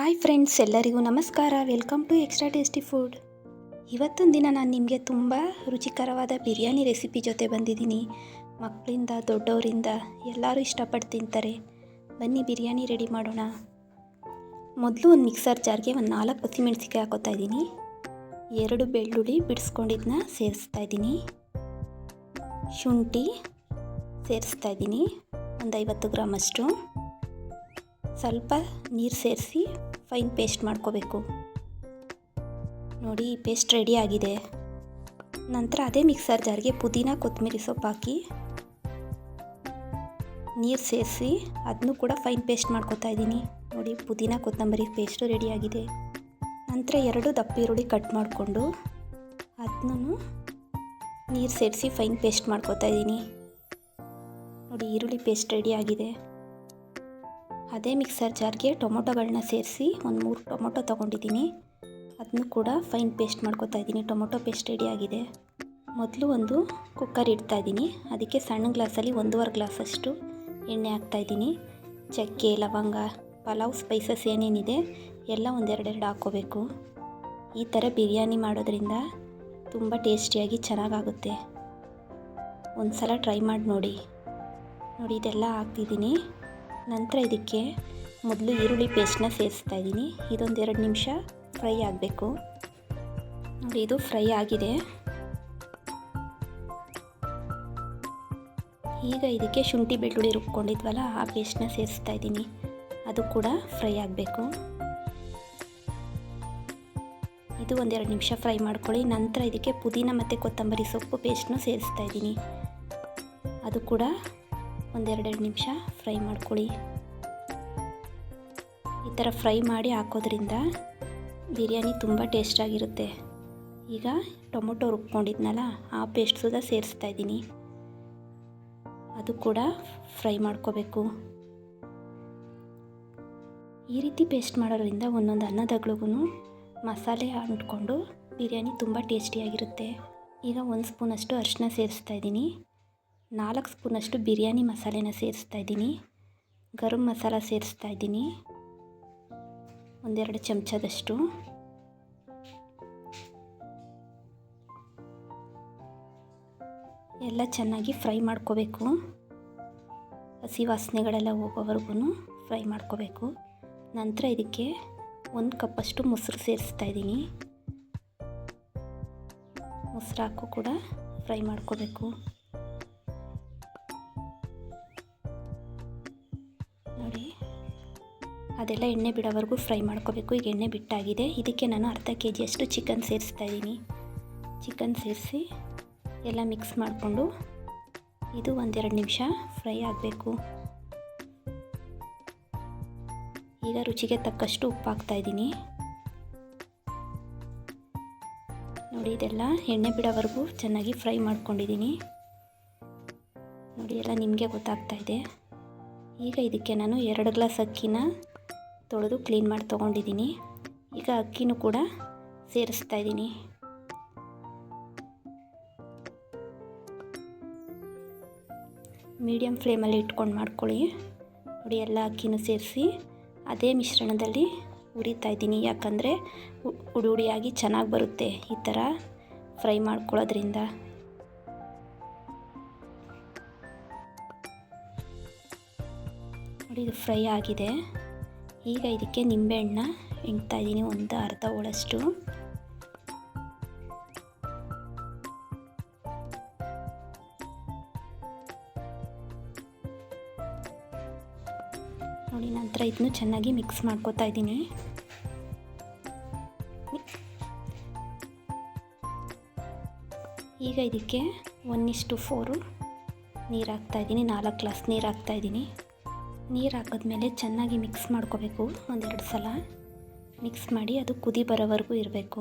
Hi friends, ಎಲ್ಲರಿಗೂ ನಮಸ್ಕಾರ. Welcome to extra tasty food ಇವತ್ತೊಂದು ದಿನ ನಾನು ನಿಮಗೆ ತುಂಬ ರುಚಿಕರವಾದ ಬಿರಿಯಾನಿ ರೆಸಿಪಿ ಜೊತೆ ಬಂದಿದ್ದೀನಿ. ಮಕ್ಕಳಿಂದ ದೊಡ್ಡವರಿಂದ ಎಲ್ಲರೂ ಇಷ್ಟಪಟ್ಟು ತಿಂತಾರೆ. ಬನ್ನಿ, ಬಿರಿಯಾನಿ ರೆಡಿ ಮಾಡೋಣ. ಮೊದಲು ಒಂದು ಮಿಕ್ಸರ್ ಜಾರ್ಗೆ ಒಂದು ನಾಲ್ಕು ಹಸಿಮೆಣ್ಸಿಕಾಯಿ ಹಾಕೋತಾ ಇದ್ದೀನಿ. ಎರಡು ಬೆಳ್ಳುಳ್ಳಿ ಬಿಡಿಸ್ಕೊಂಡಿದ್ದನ್ನ ಸೇರಿಸ್ತಾ ಇದ್ದೀನಿ. ಶುಂಠಿ ಸೇರಿಸ್ತಾ ಇದ್ದೀನಿ. ಒಂದು ಐವತ್ತು ಗ್ರಾಮಷ್ಟು. ಸ್ವಲ್ಪ ನೀರು ಸೇರಿಸಿ ಫೈನ್ ಪೇಸ್ಟ್ ಮಾಡ್ಕೋಬೇಕು. ನೋಡಿ, ಪೇಸ್ಟ್ ರೆಡಿ ಆಗಿದೆ. ನಂತರ ಅದೇ ಮಿಕ್ಸರ್ ಜಾರ್ಗೆ ಪುದೀನ, ಕೊತ್ತಂಬರಿ ಸೊಪ್ಪು ಹಾಕಿ, ನೀರು ಸೇರಿಸಿ ಅದನ್ನು ಕೂಡ ಫೈನ್ ಪೇಸ್ಟ್ ಮಾಡ್ಕೋತಾ ಇದ್ದೀನಿ. ನೋಡಿ, ಪುದೀನ, ಕೊತ್ತಂಬರಿ ಪೇಸ್ಟು ರೆಡಿಯಾಗಿದೆ ನಂತರ ಎರಡು ದಪ್ಪ ಈರುಳ್ಳಿ ಕಟ್ ಮಾಡಿಕೊಂಡು ಅದನ್ನು ನೀರು ಸೇರಿಸಿ ಫೈನ್ ಪೇಸ್ಟ್ ಮಾಡ್ಕೋತಾ ಇದ್ದೀನಿ. ನೋಡಿ, ಈರುಳ್ಳಿ ಪೇಸ್ಟ್ ರೆಡಿಯಾಗಿದೆ ಅದೇ ಮಿಕ್ಸರ್ ಜಾರ್ಗೆ ಟೊಮೊಟೊಗಳನ್ನ ಸೇರಿಸಿ ಒಂದು ಮೂರು ಟೊಮೊಟೊ ತೊಗೊಂಡಿದ್ದೀನಿ. ಅದನ್ನು ಕೂಡ ಫೈನ್ ಪೇಸ್ಟ್ ಮಾಡ್ಕೊತಾ ಇದ್ದೀನಿ. ಟೊಮೊಟೊ ಪೇಸ್ಟ್ ರೆಡಿಯಾಗಿದೆ ಮೊದಲು ಒಂದು ಕುಕ್ಕರ್ ಇಡ್ತಾ ಇದ್ದೀನಿ. ಅದಕ್ಕೆ ಸಣ್ಣ ಗ್ಲಾಸಲ್ಲಿ ಒಂದೂವರೆ ಗ್ಲಾಸಷ್ಟು ಎಣ್ಣೆ ಹಾಕ್ತಾಯಿದ್ದೀನಿ ಚಕ್ಕೆ, ಲವಂಗ, ಪಲಾವ್ ಸ್ಪೈಸಸ್ ಏನೇನಿದೆ ಎಲ್ಲ ಒಂದೆರಡೆರಡು ಹಾಕ್ಕೋಬೇಕು. ಈ ಥರ ಬಿರಿಯಾನಿ ಮಾಡೋದ್ರಿಂದ ತುಂಬ ಟೇಸ್ಟಿಯಾಗಿ ಚೆನ್ನಾಗಾಗುತ್ತೆ. ಒಂದು ಸಲ ಟ್ರೈ ಮಾಡಿ ನೋಡಿ. ನೋಡಿ, ಇದೆಲ್ಲ ಹಾಕ್ತಿದ್ದೀನಿ. ನಂತರ ಇದಕ್ಕೆ ಮೊದಲು ಈರುಳ್ಳಿ ಪೇಸ್ಟ್ನ ಸೇರಿಸ್ತಾ ಇದ್ದೀನಿ. ಇದೊಂದು ಎರಡು ನಿಮಿಷ ಫ್ರೈ ಆಗಬೇಕು. ನೋಡಿ, ಇದು ಫ್ರೈ ಆಗಿದೆ. ಈಗ ಇದಕ್ಕೆ ಶುಂಠಿ ಬೆಳ್ಳುಳ್ಳಿ ರುಬ್ಕೊಂಡಿದ್ವಲ್ಲ, ಆ ಪೇಸ್ಟ್ನ ಸೇರಿಸ್ತಾ ಇದ್ದೀನಿ. ಅದು ಕೂಡ ಫ್ರೈ ಆಗಬೇಕು. ಇದು ಒಂದೆರಡು ನಿಮಿಷ ಫ್ರೈ ಮಾಡ್ಕೊಳ್ಳಿ. ನಂತರ ಇದಕ್ಕೆ ಪುದೀನ ಮತ್ತು ಕೊತ್ತಂಬರಿ ಸೊಪ್ಪು ಪೇಸ್ಟ್ನ ಸೇರಿಸ್ತಾ ಇದ್ದೀನಿ. ಅದು ಕೂಡ ಒಂದೆರಡೆರಡು ನಿಮಿಷ ಫ್ರೈ ಮಾಡ್ಕೊಳ್ಳಿ. ಈ ಥರ ಫ್ರೈ ಮಾಡಿ ಹಾಕೋದ್ರಿಂದ ಬಿರಿಯಾನಿ ತುಂಬ ಟೇಸ್ಟಾಗಿರುತ್ತೆ. ಈಗ ಟೊಮೊಟೊ ರುಬ್ಕೊಂಡಿದ್ನಲ್ಲ, ಆ ಪೇಸ್ಟ್ ಸುದ ಸೇರಿಸ್ತಾ ಇದ್ದೀನಿ. ಅದು ಕೂಡ ಫ್ರೈ ಮಾಡ್ಕೋಬೇಕು. ಈ ರೀತಿ ಪೇಸ್ಟ್ ಮಾಡೋದ್ರಿಂದ ಒಂದೊಂದು ಅನ್ನದಗಳಿಗೂ ಮಸಾಲೆ ಅಂಟ್ಕೊಂಡು ಬಿರಿಯಾನಿ ತುಂಬ ಟೇಸ್ಟಿಯಾಗಿರುತ್ತೆ. ಈಗ ಒಂದು ಸ್ಪೂನಷ್ಟು ಅರಿಶಿನ ಸೇರಿಸ್ತಾ ಇದ್ದೀನಿ. ನಾಲ್ಕು ಸ್ಪೂನಷ್ಟು ಬಿರಿಯಾನಿ ಮಸಾಲೆನ ಸೇರಿಸ್ತಾ ಇದ್ದೀನಿ. ಗರಂ ಮಸಾಲ ಸೇರಿಸ್ತಾ ಇದ್ದೀನಿ. ಒಂದೆರಡು ಚಮಚದಷ್ಟು. ಎಲ್ಲ ಚೆನ್ನಾಗಿ ಫ್ರೈ ಮಾಡ್ಕೋಬೇಕು. ಹಸಿ ವಾಸನೆಗಳೆಲ್ಲ ಹೋಗೋವರೆಗೂ ಫ್ರೈ ಮಾಡ್ಕೋಬೇಕು. ನಂತರ ಇದಕ್ಕೆ ಒಂದು ಕಪ್ಪಷ್ಟು ಮೊಸರು ಸೇರಿಸ್ತಾ ಇದ್ದೀನಿ. ಮೊಸರು ಹಾಕು ಕೂಡ ಫ್ರೈ ಮಾಡ್ಕೋಬೇಕು. ಅದೆಲ್ಲ ಎಣ್ಣೆ ಬಿಡೋವರೆಗೂ ಫ್ರೈ ಮಾಡ್ಕೋಬೇಕು. ಈಗ ಎಣ್ಣೆ ಬಿಟ್ಟಾಗಿದೆ. ಇದಕ್ಕೆ ನಾನು ಅರ್ಧ ಕೆ ಜಿಯಷ್ಟು ಚಿಕನ್ ಸೇರಿಸ್ತಾ ಇದ್ದೀನಿ. ಚಿಕನ್ ಸೇರಿಸಿ ಎಲ್ಲ ಮಿಕ್ಸ್ ಮಾಡಿಕೊಂಡು ಇದು ಒಂದೆರಡು ನಿಮಿಷ ಫ್ರೈ ಆಗಬೇಕು. ಈಗ ರುಚಿಗೆ ತಕ್ಕಷ್ಟು ಉಪ್ಪು ಹಾಕ್ತಾ ನೋಡಿ, ಇದೆಲ್ಲ ಎಣ್ಣೆ ಬಿಡೋವರೆಗೂ ಚೆನ್ನಾಗಿ ಫ್ರೈ ಮಾಡ್ಕೊಂಡಿದ್ದೀನಿ. ನೋಡಿ, ಎಲ್ಲ ನಿಮಗೆ ಗೊತ್ತಾಗ್ತಾ ಇದೆ. ಈಗ ಇದಕ್ಕೆ ನಾನು ಎರಡು ಗ್ಲಾಸ್ ಅಕ್ಕಿನ ತೊಳೆದು ಕ್ಲೀನ್ ಮಾಡಿ ತೊಗೊಂಡಿದ್ದೀನಿ. ಈಗ ಅಕ್ಕಿನೂ ಕೂಡ ಸೇರಿಸ್ತಾ ಇದ್ದೀನಿ. ಮೀಡಿಯಮ್ ಫ್ಲೇಮಲ್ಲಿ ಇಟ್ಕೊಂಡು ಮಾಡ್ಕೊಳ್ಳಿ. ನೋಡಿ, ಎಲ್ಲ ಅಕ್ಕಿನೂ ಸೇರಿಸಿ ಅದೇ ಮಿಶ್ರಣದಲ್ಲಿ ಉರಿತಾ ಇದ್ದೀನಿ. ಯಾಕಂದರೆ ಉಡಿ ಉಡಿಯಾಗಿ ಚೆನ್ನಾಗಿ ಬರುತ್ತೆ ಈ ಥರ ಫ್ರೈ ಮಾಡ್ಕೊಳ್ಳೋದ್ರಿಂದ. ನೋಡಿ, ಇದು ಫ್ರೈ ಆಗಿದೆ. ಈಗ ಇದಕ್ಕೆ ನಿಂಬೆಹಣ್ಣ ಇಡ್ತಾ ಇದ್ದೀನಿ, ಒಂದು ಅರ್ಧ ಹೋಳಷ್ಟು ನೋಡಿ, ನಂತರ ಇದನ್ನು ಚೆನ್ನಾಗಿ ಮಿಕ್ಸ್ ಮಾಡ್ಕೋತಾ ಇದ್ದೀನಿ. ಈಗ ಇದಕ್ಕೆ ಒನ್ ಇಷ್ಟು ಫೋರು ನೀರು ಹಾಕ್ತಾಯಿದ್ದೀನಿ ನಾಲ್ಕು ಗ್ಲಾಸ್ ನೀರು ಹಾಕ್ತಾಯಿದ್ದೀನಿ ನೀರು ಹಾಕಿದ್ಮೇಲೆ ಚೆನ್ನಾಗಿ ಮಿಕ್ಸ್ ಮಾಡ್ಕೋಬೇಕು ಒಂದೆರಡು ಸಲ. ಮಿಕ್ಸ್ ಮಾಡಿ ಅದು ಕುದಿ ಬರೋವರೆಗೂ ಇರಬೇಕು.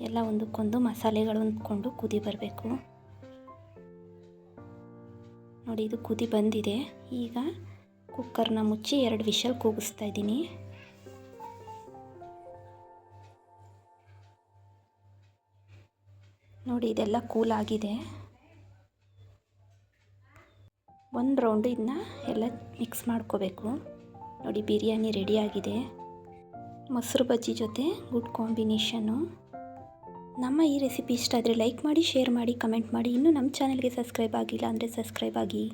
ಎಲ್ಲ ಒಂದಕ್ಕೊಂದು ಮಸಾಲೆಗಳು ಹೊಂದ್ಕೊಂಡು ಕುದಿ ಬರಬೇಕು. ನೋಡಿ, ಇದು ಕುದಿ ಬಂದಿದೆ. ಈಗ ಕುಕ್ಕರ್ನ ಮುಚ್ಚಿ ಎರಡು ವಿಷಲ್ ಕೂಗಿಸ್ತಾ ಇದ್ದೀನಿ. ನೋಡಿ, ಇದೆಲ್ಲ ಕೂಲ್ ಆಗಿದೆ. ಒಂದು ರೌಂಡು ಇದನ್ನ ಎಲ್ಲ ಮಿಕ್ಸ್ ಮಾಡ್ಕೋಬೇಕು. ನೋಡಿ, ಬಿರಿಯಾನಿ ರೆಡಿಯಾಗಿದೆ. ಮೊಸರು ಬಜ್ಜಿ ಜೊತೆ ಗುಡ್ ಕಾಂಬಿನೇಷನ್ನು. ನಮ್ಮ ಈ ರೆಸಿಪಿ ಇಷ್ಟ ಆದರೆ ಲೈಕ್ ಮಾಡಿ, ಶೇರ್ ಮಾಡಿ, ಕಮೆಂಟ್ ಮಾಡಿ. ಇನ್ನೂ ನಮ್ಮ ಚಾನಲ್ಗೆ ಸಬ್ಸ್ಕ್ರೈಬ್ ಆಗಿಲ್ಲ ಅಂದರೆ ಸಬ್ಸ್ಕ್ರೈಬ್ ಆಗಿ.